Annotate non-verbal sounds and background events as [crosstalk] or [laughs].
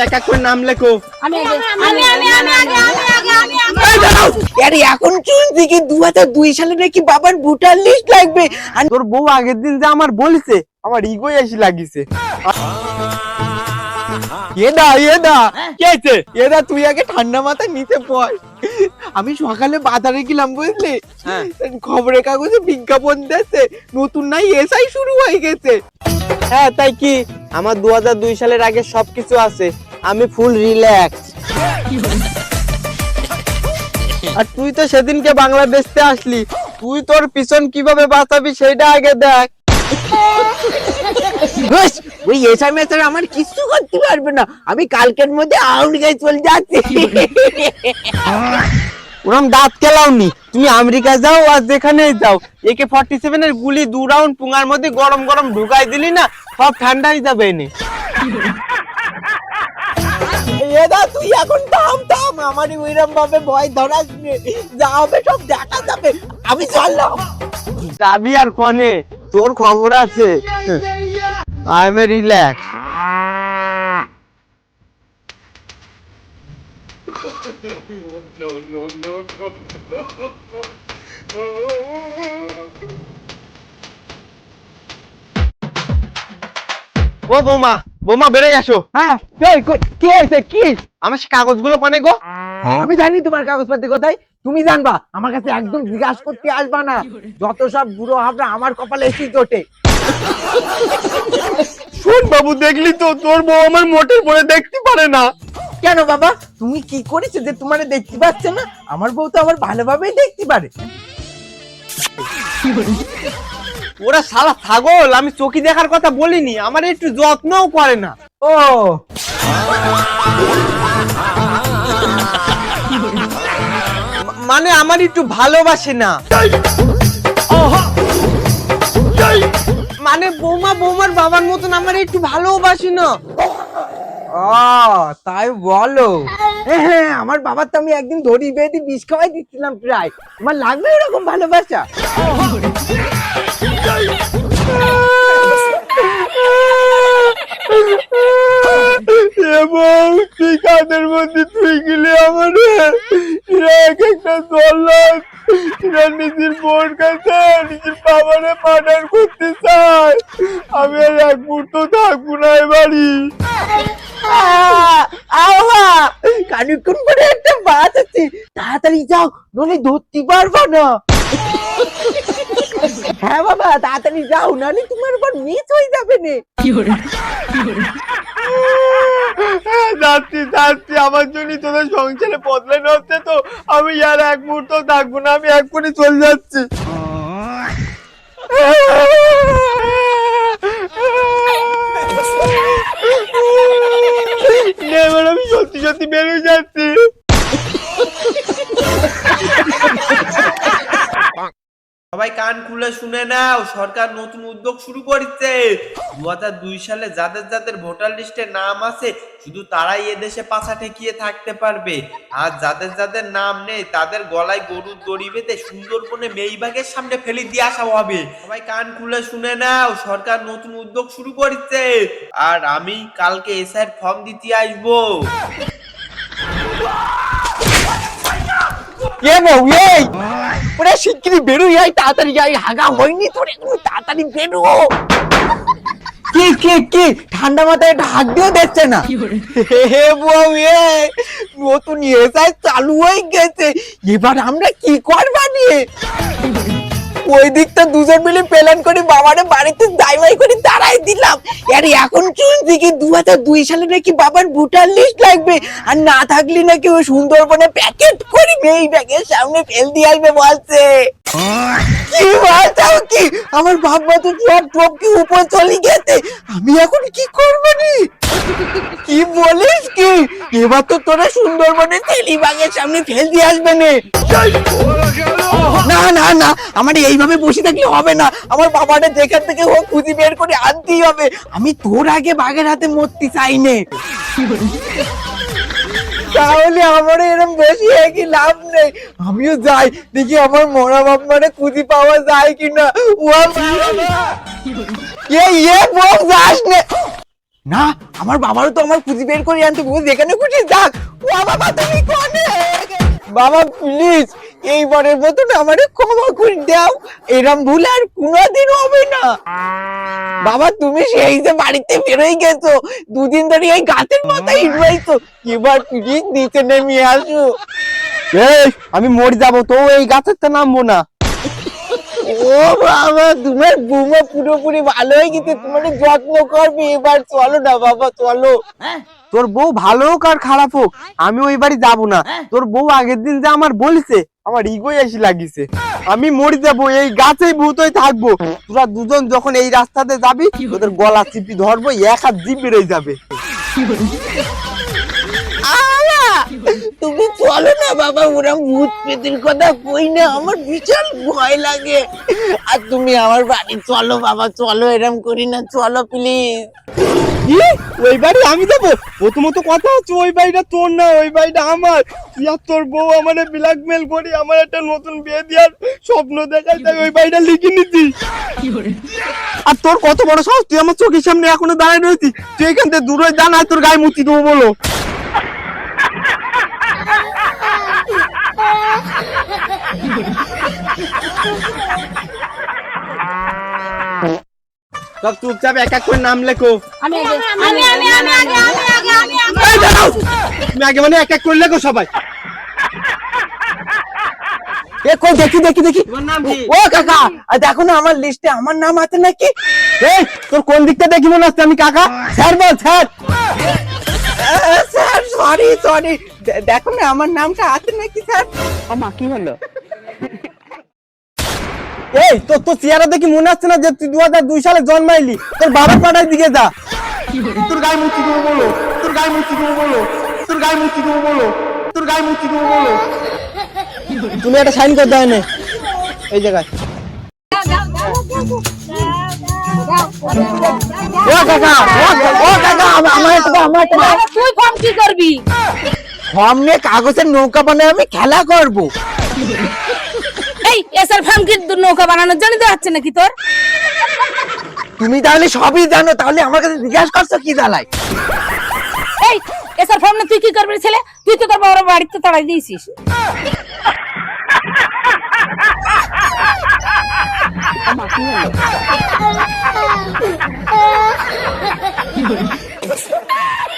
এক এক করে নাম লেখো আমি আমি আমি আমি আমি আমি আগে এই দাঁড়াও, আরে এখন শুনছি কি দু হাজার দুই সালে নাকি বাবার ভোটার লিস্ট লাগবে আর তোর বউ আগের দিন যে আমার বলছে আমার ইগোই এসে লাগিছে এদা এদা কে এদা তুই আগে ঠান্ডা মাথায় নিতে পড় আমি সকালে বাজারে গেলাম বুঝলি খবরের কাগজে বিজ্ঞাপন দিয়েছে নতুন নাই এসআই শুরু হয়ে গেছে হ্যাঁ তাই কি আমার দু দুই সালের আগে সবকিছু আছে আমি ফুল রিল্যাক্স আর তুই তো সেদিনকে বাংলাদেশতে আসলি। তুই তোর পিছন কীভাবে বাঁচাবি সেটা আগে দেখ। ওই এসআই মেসার আমার কিছু করতে পারবে না। আমি কালকের মধ্যে আউট গাই চলে যাচ্ছি। ওরম দাঁত কেলাওনি তুমি আমেরিকা যাও আর যেখানেই যাও একে ফর্টি সেভেন এর গুলি দু রাউন্ড পুঙ্গার মধ্যে গরম গরম ঢুকাই দিলি না সব ঠান্ডা হয়ে যাবে এনে। এখন থাম থাম আমারই ওইরকম ভাবে ভয় ধরাস নে। যা হবে সব দেখা যাবে আমি চললাম যাবি আর কনে তোর খবর আছে আই এম রিল্যাক্স ও বৌমা বৌমা বেড়ে আসো হ্যাঁ কি হয়েছে কি? আমার সে কাগজগুলো পানে গো। আমি জানি তোমার কাগজপত্র কোথায় তুমি জানবা আমার কাছে একদম জিজ্ঞাসা করতে আসবা না। যত সব বুড়ো হবে আমার কপালে এসি জোটে। শোন বাবু দেখলি তো তোর বউ আমার মোটের পরে দেখতে পারে না। কেন বাবা? তুমি কি করেছ যে তোমার দেখতে পাচ্ছে না? আমার বউ তো আমার ভালোভাবেই দেখতে পারে। ওরা সালা ছাগল, আমি চোখি দেখার কথা বলিনি, আমার একটু যত্নও করে না। ও। মানে আমার একটু ভালোবাসে না। মানে বৌমা, বৌমার বাবার মতন আমার একটু ভালোবাসে না। তাই বলো। হ্যাঁ হ্যাঁ আমার বাবার তো আমি একদিন ধরি বেঁধে বিষ খাওয়াই দিচ্ছিলাম প্রায়। আমার লাগবে এরকম ভালোবাসা? এবং তুই কাদের মধ্যে তুই গেলি আমার এক একটা জল্লাদ। এরা নিজের বোন কাছে, নিজের বাবারে মার্ডার করতে চায়। আমি আর এক মুহূর্ত থাকব না এ বাড়ি। আহা কানুক্ষণ পরে একটা বাস আছে। তাড়াতাড়ি যাও নলে ধরতে পারব না। হ্যাঁ বাবা তাড়াতাড়ি যাও নাহলে তোমার উপর মিস হয়ে যাবে নে। যাচ্ছি যাচ্ছি। আমার জন্য তোদের সংসারে বদলানো হচ্ছে তো। আমি আর এক মুহূর্ত থাকব না আমি এক করে চলে যাচ্ছি। এবার আমি সত্যি সত্যি বেরোয় যাচ্ছি সবাই কান খুলে শুনে নাও, সরকার নতুন উদ্যোগ শুরু করেছে। দু সালে যাদের যাদের ভোটার লিস্টে নাম আছে, শুধু তারাই এদেশে পাছা ঠেকিয়ে থাকতে পারবে। আর যাদের যাদের নাম নেই, তাদের গলায় গরুর দড়ি বেঁধে সুন্দরবনে মেইবাগের সামনে ফেলে দিয়ে আসা হবে। সবাই কান খুলে শুনে নাও, সরকার নতুন উদ্যোগ শুরু করেছে। আর আমি কালকে এসআইয়ের ফর্ম দিতে আসব। এ বউ এই ওরে শিগগিরই বেরোই আয় তাড়াতাড়ি যাই হাগা হয়নি তোর একটু তাড়াতাড়ি বেরো। কি কি কি? ঠান্ডা মাথায় একটা হাত দিয়েও দেখছে না? হে বউ এ নতুন এসআই চালু হয়ে গেছে। এবার আমরা কি করবা নিয়ে? ওই দিকটা দুজন মিলে প্ল্যান করে বাবারে বাড়িতে দাইমাই করে দাঁড়াই দিলাম। আর এখন শুনছি কি দু হাজার দুই সালে নাকি বাবার ভোটার লিস্ট লাগবে। আর না থাকলে নাকি ওই সুন্দরবনে প্যাকেট করে এই ব্যাগের সামনে ফেল দিয়ে আসবে বলছে। কি বলছো কি? আমার ভাবনা তো সব সব কি উপর চলে গেছে। আমি এখন কি করব নি কি বলিস কি? এবার তো তোরা সুন্দরবনে তেলিবাগের সামনে ফেল দিয়ে আসবে নে। না না আমার এইভাবে বসে থাকলে হবে না। আমার বাবাটা থেকে খুঁজি বের করে আনতেই হবে। আমি তোর আগে বাঘের হাতে মরতে চাই নে। তাহলে আমার এরকম বসে কি লাভ নেই? আমিও যাই, দেখি আমার মরা বাপ মানে খুঁজি পাওয়া যায় কিনা। ও ইয়ে যাস নে। না, আমার বাবারও তো আমার খুঁজি বের করে আনতে বল যেখানে খুঁজি যাক। ও, বাবা, তুমি কোনে? বাবা প্লিজ এইবারের মতন আমারে ক্ষমা করে দাও। এরম ভুল আর কোনোদিন হবে না। বাবা, তুমি সেই যে বাড়িতে বেরোই গেছো, দুদিন ধরে এই গাছের মাথায় ইনভাইছো এবার প্লিজ নিচে নেমে আসো। এই, আমি মরে যাব, তো এই গাছের তো নামবো না। ও বাবা তোমার বৌমা পুরোপুরি ভালো হয়ে গেছে তোমার যত্ন করবে এবার চলো না বাবা চলো। তোর বউ ভালো হোক আর খারাপ হোক আমি ওই বাড়ি যাব না। তোর বউ আগের দিন যে আমার বলিছে আমার ইগোই আসি লাগিছে। আমি মরে যাব এই গাছেই ভূত হয়ে থাকব। তোরা দুজন যখন এই রাস্তাতে যাবি তোদের গলা চিপি ধরবো এক হাত জিপ বেরোয় যাবে। তুমি চলো না বাবা, ওরা ভূত পেতের কথা কই না? আমার বিশাল ভয় লাগে। আর তুমি আমার বাড়ি, চলো বাবা, চলো, এরম করি না, চলো প্লিজ ওই বাড়ি আমি প্রথমত কথা হচ্ছে ওই বাড়িটা তোর না, ওই বাড়িটা আমার। তুই আর তোর বউ আমার ব্ল্যাকমেল করি, আমার একটা নতুন বিয়ে দেওয়ার স্বপ্ন দেখাই, তাই ওই বাড়িটা লিখে নিতি আর তোর কত বড় সাহস? তুই আমার চোখের সামনে এখনও দাঁড়ায় তুই এখান থেকে দূরে আর তোর গায়ে মুতি দেবো বলো। সব চুপচাপ এক এক করে নাম লেখো। আমি আগে আমি আমি আমি আগে আমি আগে আমি আগে এই দাঁড়াও! তুমি আগে মানে এক এক করে লেখো সবাই। এ কই দেখি দেখি দেখি। তোমার নাম কি? ও কাকা আর দেখো না আমার লিস্টে আমার নাম আছে নাকি? এই তোর কোন দিকটা দেখি মনে হচ্ছে আমি কাকা? স্যার বল স্যার। স্যার সরি সরি দেখো না আমার নামটা আছে নাকি স্যার? আমা কি হলো? এই তোর তো চেহারা দেখি মনে হচ্ছে না যে তুই দু হাজার দুই সালে জন্মাইলি? তোর বাবার পাড়ার দিকে যা। তোর গায়ে মুচি দেবো বলো তোর গায়ে মুচি দেবো বলো তোর গায়ে মুচি দেবো বলো তোর গায়ে মুচি দেবো বলো। তুমি একটা সাইন করে দাও নে এই জায়গায়। ও কাকা ও কাকা, ও কাকা আমা- আমার একটা আমার একটা তুই কম কি করবি? সামনে কাগজের নৌকা বানায় আমি খেলা করব। এসআর ফার্ম কি নৌকা বানানোর জন্য দেওয়া নাকি তোর? তুমি তাহলে সবই জানো তাহলে আমার কাছে জিজ্ঞাসা করছ কি জ্বালাই এই এসআর ফার্ম না তুই কি করবি ছেলে? তুই তো তোর বড় বাড়িতে তাড়াই দিয়েছিস। কি [laughs]